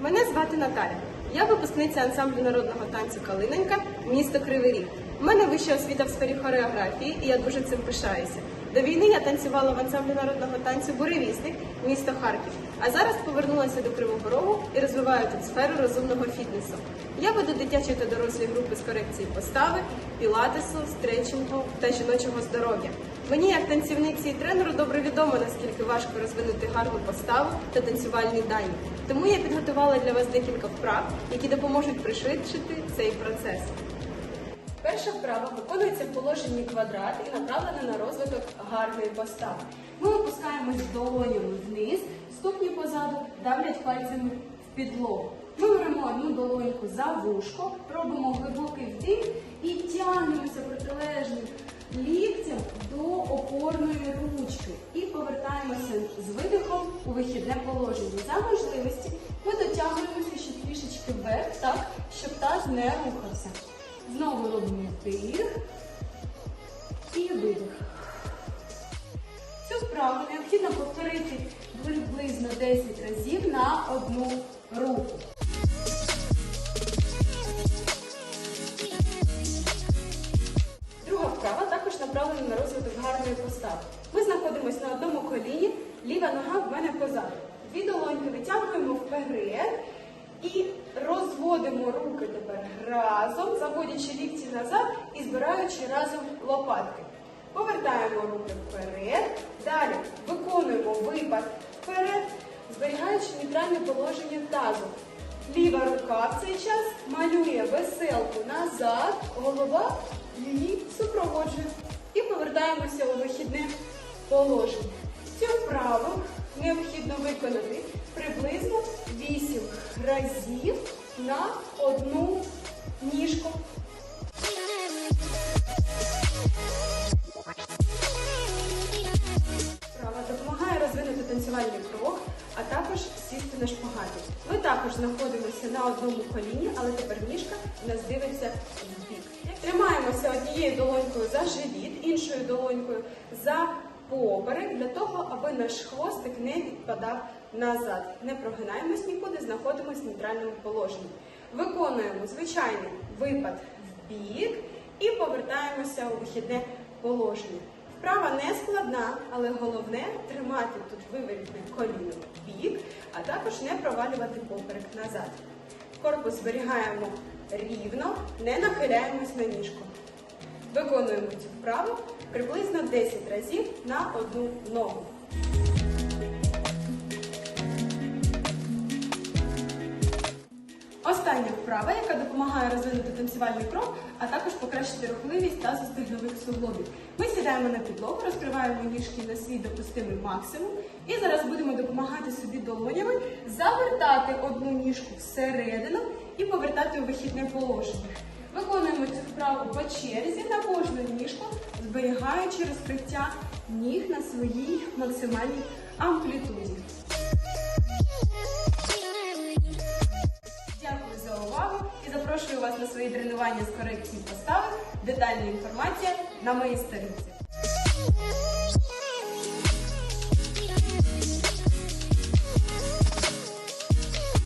Мене звати Наталя. Я випускниця ансамблю народного танцю Калиненька, місто Кривий Ріг. У мене вища освіта в сфері хореографії, і я дуже цим пишаюся. До війни я танцювала в ансамблі народного танцю Буревісник, місто Харків. А зараз повернулася до Кривого Рогу і розвиваю тут сферу розумного фітнесу. Я веду дитячі та дорослі групи з корекції постави, пілатесу, стретчингу та жіночого здоров'я. Мені, як танцівниці і тренеру, добре відомо, наскільки важко розвинути гарну поставу та танцювальні дані. Тому я підготувала для вас декілька вправ, які допоможуть пришвидшити цей процес. Перша вправа виконується в положенні квадрат і направлена на розвиток гарної постави. Ми опускаємось долонями вниз, ступні позаду давлять пальцями в підлогу. Ми беремо одну долоньку за вушко, робимо глибокий вдих і тягнемося протилежним ліктем до опорної ручки і повертаємося з видихом у вихідне положення. За можливості ми дотягуємося ще трішечки вверх, так, щоб таз не рухався. Знову робимо вдих і видих. Цю вправу необхідно повторити приблизно 10 разів на одну руку. Друга вправа також направлена на розвиток гарної постави. Ми знаходимося на одному коліні, ліва нога в мене позаду. Дві долоньки витягуємо вперед руки тепер разом, заводячи лікті назад і збираючи разом лопатки. Повертаємо руки вперед. Далі виконуємо випад вперед, зберігаючи нейтральне положення тазу. Ліва рука в цей час малює веселку назад, голова її супроводжує. І повертаємося у вихідне положення. Цю вправу необхідно виконати приблизно 8 разів на одну ніжку. Вправа допомагає розвинути танцювальний крок, а також сісти на шпагаті. Ми також знаходимося на одному коліні, але тепер ніжка у нас дивиться в бік. Тримаємося однією долонькою за живіт, іншою долонькою за поперек, для того, аби наш хвостик не відпадав назад. Не прогинаємось нікуди, знаходимося в нейтральному положенні. Виконуємо звичайний випад в бік і повертаємося у вихідне положення. Вправа не складна, але головне тримати тут виворітне коліно в бік, а також не провалювати поперек назад. Корпус зберігаємо рівно, не нахиляємось на ніжку. Виконуємо цю вправу приблизно 10 разів на одну ногу. Остання вправа, яка допомагає розвинути танцювальний крок, а також покращити рухливість та застигнових суглобів. Ми сідаємо на підлогу, розкриваємо ніжки на свій допустимий максимум і зараз будемо допомагати собі долонями завертати одну ніжку всередину і повертати у вихідне положення. Виконуємо цю вправу по черзі на кожну ніжку, зберігаючи розкриття ніг на своїй максимальній амплітуді. Дякую за увагу і запрошую вас на свої тренування з корекції постави. Детальна інформація на моїй сторінці.